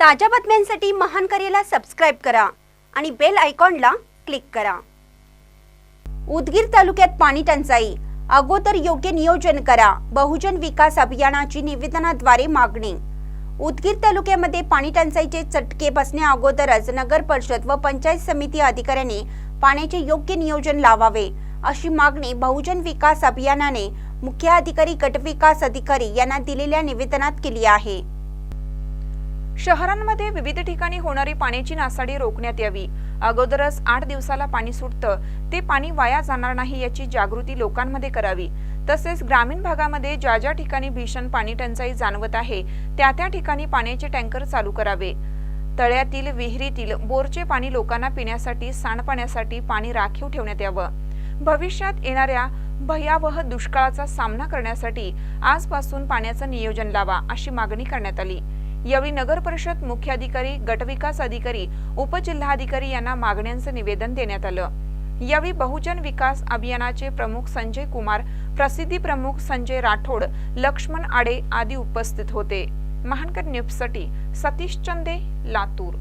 ताज्या बातम्यांसाठी महान करेला सबस्क्राईब करा आणि बेल आयकॉनला क्लिक करा. उदगीर तालुक्यात पाणी टंचाई. अगोदर योग्य नियोजन करा. बहुजन विकास अभियानाची निवेदनाद्वारे मागणी. उदगीर तालुक्यामध्ये पाणी टंचाईचे चटके बसण्या अगोदरच नगर परिषद व पंचायत समिती अधिकाऱ्यांनी पाण्याचे योग्य नियोजन लावावे अशी मागणी बहुजन विकास अभियानाने मुख्य अधिकारी गटविकास अधिकारी यांना दिलेल्या निवेदनात केली आहे. शहरांमध्ये विविध ठिकाणी होणारी पाण्याची नासाडी रोखण्यात यावी. अगोदरच आठ दिवसाला पाणी सुटतं. ते पाणी वाया जाणार नाही याची जागृती लोकांमध्ये करावी. तसेच ग्रामीण भागामध्ये ज्या ज्या ठिकाणी भीषण पाणी टंचाई जाणवत आहे त्या त्या ठिकाणी पाण्याचे टँकर चालू करावे. तळ्यातील विहिरीतील बोरचे पाणी लोकांना पिण्यासाठी सांडपाण्यासाठी पाणी राखीव ठेवण्यात यावं. भविष्यात येणाऱ्या भयावह दुष्काळाचा सामना करण्यासाठी आजपासून पाण्याचं नियोजन लावा अशी मागणी करण्यात आली. यावेळी नगर परिषद मुख्याधिकारी गटविकास अधिकारी उपजिल्हाधिकारी यांना मागण्यांचं निवेदन देण्यात आलं. यावेळी बहुजन विकास अभियानाचे प्रमुख संजय कुमार प्रसिद्धी प्रमुख संजय राठोड लक्ष्मण आडे आदी उपस्थित होते. महानकर न्यूजसाठी सतीश चंदे लातूर.